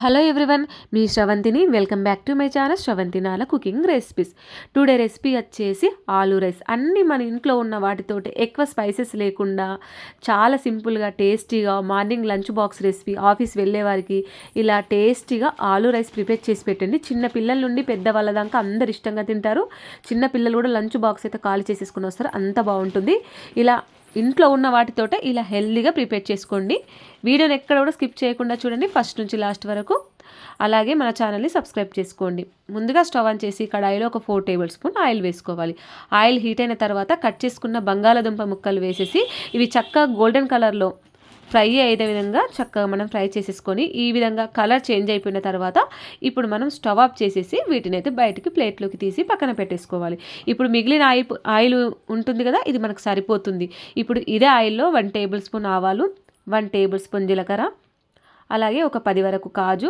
Hello everyone మీ శ్రవంతిని welcome back to my channel Sravanthi Nala cooking recipes today recipe వచ్చేసి aloo rice. అన్నీ మన ఇంట్లో ఉన్న వాటితోటి ఎక్కువ స్పైసెస్ లేకుండా చాలా సింపుల్గా టేస్టీగా morning lunch box recipe office వెళ్ళే వారికి ఇలా టేస్టీగా ఆలూ రైస్ ప్రిపేర్ చేసి పెట్టండి. చిన్న పిల్లల నుండి పెద్దవాళ్ళ దాకా అందరు ఇష్టంగా తింటారు. చిన్న పిల్లలు కూడా లంచ్ బాక్స్ అయితే ఖాళీ చేసేసుకుని వస్తారు. అంత బాగుంటుంది. ఇలా ఇంట్లో ఉన్న వాటితోటే ఇలా హెల్దీగా ప్రిపేర్ చేసుకోండి. వీడియోని ఎక్కడ కూడా స్కిప్ చేయకుండా చూడండి. ఫస్ట్ నుంచి లాస్ట్ వరకు అలాగే మన ఛానల్ని సబ్స్క్రైబ్ చేసుకోండి. ముందుగా స్టవ్ ఆన్ చేసి కడాయిలో ఒక ఫోర్ టేబుల్ స్పూన్ ఆయిల్ వేసుకోవాలి. ఆయిల్ హీట్ అయిన తర్వాత కట్ చేసుకున్న బంగాళాదుంప ముక్కలు వేసేసి ఇవి చక్కగా గోల్డెన్ కలర్లో ఫ్రై అయ్యే విధంగా చక్కగా మనం ఫ్రై చేసేసుకొని ఈ విధంగా కలర్ చేంజ్ అయిపోయిన తర్వాత ఇప్పుడు మనం స్టవ్ ఆఫ్ చేసేసి వీటిని అయితే బయటికి ప్లేట్లోకి తీసి పక్కన పెట్టేసుకోవాలి. ఇప్పుడు మిగిలిన ఆయిల్ ఆయిల్ ఉంటుంది కదా ఇది మనకు సరిపోతుంది. ఇప్పుడు ఇదే ఆయిల్లో వన్ టేబుల్ స్పూన్ ఆవాలు వన్ టేబుల్ స్పూన్ జీలకర్ర అలాగే ఒక పది వరకు కాజు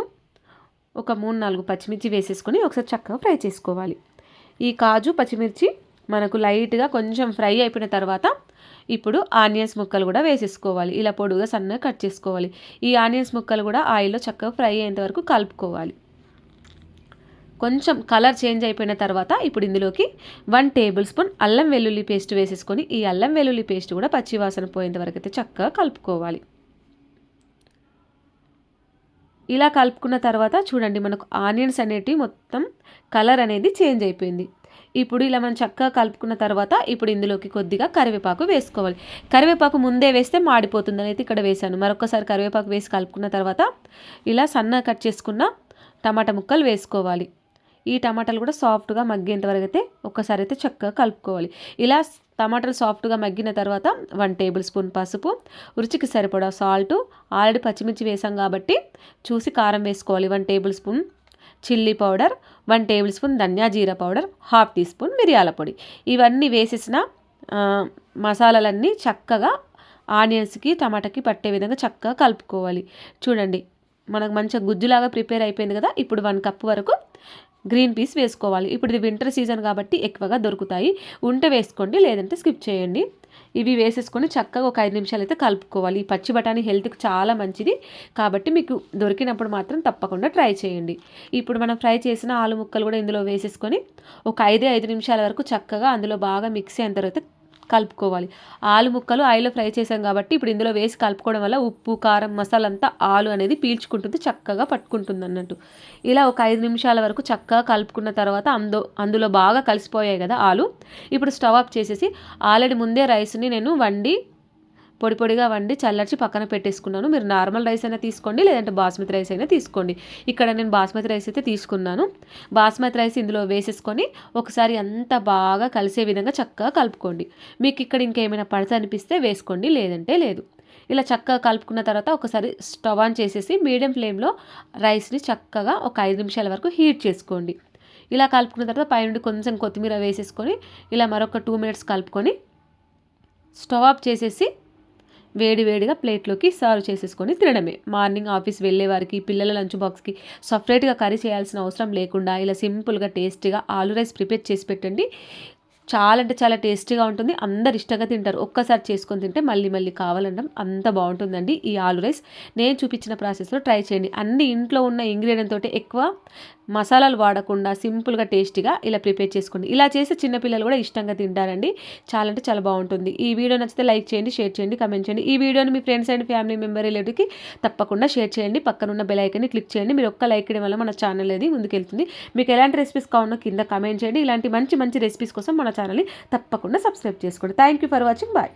ఒక మూడు నాలుగు పచ్చిమిర్చి వేసేసుకొని ఒకసారి చక్కగా ఫ్రై చేసుకోవాలి. ఈ కాజు పచ్చిమిర్చి మనకు లైట్గా కొంచెం ఫ్రై అయిపోయిన తర్వాత ఇప్పుడు ఆనియన్స్ ముక్కలు కూడా వేసేసుకోవాలి. ఇలా పొడుగా సన్నగా కట్ చేసుకోవాలి. ఈ ఆనియన్స్ ముక్కలు కూడా ఆయిల్లో చక్కగా ఫ్రై అయ్యేంత వరకు కలుపుకోవాలి. కొంచెం కలర్ చేంజ్ అయిపోయిన తర్వాత ఇప్పుడు ఇందులోకి వన్ టేబుల్ స్పూన్ అల్లం వెల్లుల్లి పేస్ట్ వేసేసుకొని ఈ అల్లం వెల్లుల్లి పేస్ట్ కూడా పచ్చివాసన పోయేంత వరకు అయితే చక్కగా కలుపుకోవాలి. ఇలా కలుపుకున్న తర్వాత చూడండి మనకు ఆనియన్స్ అనేటివి మొత్తం కలర్ అనేది చేంజ్ అయిపోయింది. ఇప్పుడు ఇలా మనం చక్కగా కలుపుకున్న తర్వాత ఇప్పుడు ఇందులోకి కొద్దిగా కరివేపాకు వేసుకోవాలి. కరివేపాకు ముందే వేస్తే మాడిపోతుందని అయితే ఇక్కడ వేసాను మరొకసారి కరివేపాకు వేసి కలుపుకున్న తర్వాత ఇలా సన్న కట్ చేసుకున్న టమాటా ముక్కలు వేసుకోవాలి. ఈ టమాటాలు కూడా సాఫ్ట్గా మగ్గేంత వరకు అయితే ఒక్కసారి అయితే చక్కగా కలుపుకోవాలి. ఇలా టమాటాలు సాఫ్ట్గా మగ్గిన తర్వాత వన్ టేబుల్ స్పూన్ పసుపు రుచికి సరిపడా సాల్ట్ ఆల్రెడీ పచ్చిమిర్చి వేసాం కాబట్టి చూసి కారం వేసుకోవాలి. One tablespoon chilli powder one tablespoon ధనియా జీరా పౌడర్ హాఫ్ టీ స్పూన్ మిరియాల పొడి. ఇవన్నీ వేసేసిన మసాలాలన్నీ చక్కగా ఆనియన్స్కి టమాటాకి పట్టే విధంగా చక్కగా కలుపుకోవాలి. చూడండి మనకు మంచిగా గుజ్జులాగా ప్రిపేర్ అయిపోయింది కదా ఇప్పుడు వన్ కప్ వరకు గ్రీన్ పీస్ వేసుకోవాలి. ఇప్పుడు ఇది వింటర్ సీజన్ కాబట్టి ఎక్కువగా దొరుకుతాయి. ఉంటే వేసుకోండి లేదంటే స్కిప్ చేయండి. ఇవి వేసేసుకొని చక్కగా ఒక ఐదు నిమిషాలు అయితే కలుపుకోవాలి. ఈ పచ్చి బఠానీ హెల్త్కి చాలా మంచిది. కాబట్టి మీకు దొరికినప్పుడు మాత్రం తప్పకుండా ట్రై చేయండి. ఇప్పుడు మనం ఫ్రై చేసిన ఆలు ముక్కలు కూడా ఇందులో వేసేసుకొని ఒక ఐదే ఐదు నిమిషాల వరకు చక్కగా అందులో బాగా మిక్సీ అయిన తర్వాత కలుపుకోవాలి. ఆలు ముక్కలు ఆయిల్లో ఫ్రై చేసాం కాబట్టి ఇప్పుడు ఇందులో వేసి కలుపుకోవడం వల్ల ఉప్పు కారం మసాలా అంతా ఆలు అనేది పీల్చుకుంటుంది చక్కగా పట్టుకుంటుంది అన్నట్టు. ఇలా ఒక ఐదు నిమిషాల వరకు చక్కగా కలుపుకున్న తర్వాత అందు అందులో బాగా కలిసిపోయాయి కదా ఆలు. ఇప్పుడు స్టవ్ ఆఫ్ చేసేసి ఆల్రెడీ ముందే రైస్ని నేను వండి పొడి పొడిగా వండి చల్లర్చి పక్కన పెట్టేసుకున్నాను. మీరు నార్మల్ రైస్ అయినా తీసుకోండి లేదంటే బాస్మతి రైస్ అయినా తీసుకోండి. ఇక్కడ నేను బాస్మతి రైస్ అయితే తీసుకున్నాను. బాస్మతి రైస్ ఇందులో వేసేసుకొని ఒకసారి అంత బాగా కలిసే విధంగా చక్కగా కలుపుకోండి. మీకు ఇక్కడ ఇంకేమైనా పడత అనిపిస్తే వేసుకోండి లేదంటే లేదు. ఇలా చక్కగా కలుపుకున్న తర్వాత ఒకసారి స్టవ్ ఆన్ చేసేసి మీడియం ఫ్లేమ్లో రైస్ని చక్కగా ఒక ఐదు నిమిషాల వరకు హీట్ చేసుకోండి. ఇలా కలుపుకున్న తర్వాత పైనుండి కొంచెం కొత్తిమీర వేసేసుకొని ఇలా మరొక టూ మినిట్స్ కలుపుకొని స్టవ్ ఆఫ్ చేసేసి వేడివేడిగా ప్లేట్లోకి సర్వ్ చేసేసుకొని తినడమే. మార్నింగ్ ఆఫీస్ వెళ్ళే వారికి పిల్లల లంచ్ బాక్స్కి సపరేట్గా కర్రీ చేయాల్సిన అవసరం లేకుండా ఇలా సింపుల్గా టేస్టీగా ఆలు రైస్ ప్రిపేర్ చేసి పెట్టండి. చాలా అంటే చాలా టేస్టీగా ఉంటుంది. అందరు ఇష్టంగా తింటారు. ఒక్కసారి చేసుకొని తింటే మళ్ళీ మళ్ళీ కావాలనడం అంత బాగుంటుందండి ఈ ఆలు రైస్. నేను చూపించిన ప్రాసెస్లో ట్రై చేయండి. అన్ని ఇంట్లో ఉన్న ఇంగ్రీడియంట్ తోటి ఎక్కువ మసాలాలు వాడకుండా సింపుల్గా టేస్టీగా ఇలా ప్రిపేర్ చేసుకోండి. ఇలా చేస్తే చిన్నపిల్లలు కూడా ఇష్టంగా తింటారండి. చాలా అంటే చాలా బాగుంటుంది. ఈ వీడియో నచ్చితే లైక్ చేయండి షేర్ చేయండి కమెంట్ చేయండి. ఈ వీడియోని మీ ఫ్రెండ్స్ అండ్ ఫ్యామిలీ మెంబర్ రిలేటివ్కి తప్పకుండా షేర్ చేయండి. పక్కనున్న బెల్ ఐకన్ని క్లిక్ చేయండి. మీరు ఒక్క లైక్ చేయడం వల్ల మన ఛానల్ అనేది ముందుకెళ్తుంది. మీకు ఎలాంటి రెసిపీస్ కావాలో కింద కమెంట్ చేయండి. ఇలాంటి మంచి మంచి రెసిపీస్ కోసం మన ఛానల్ని తప్పకుండా సబ్స్క్రైబ్ చేసుకోండి. Thank you for watching. Bye.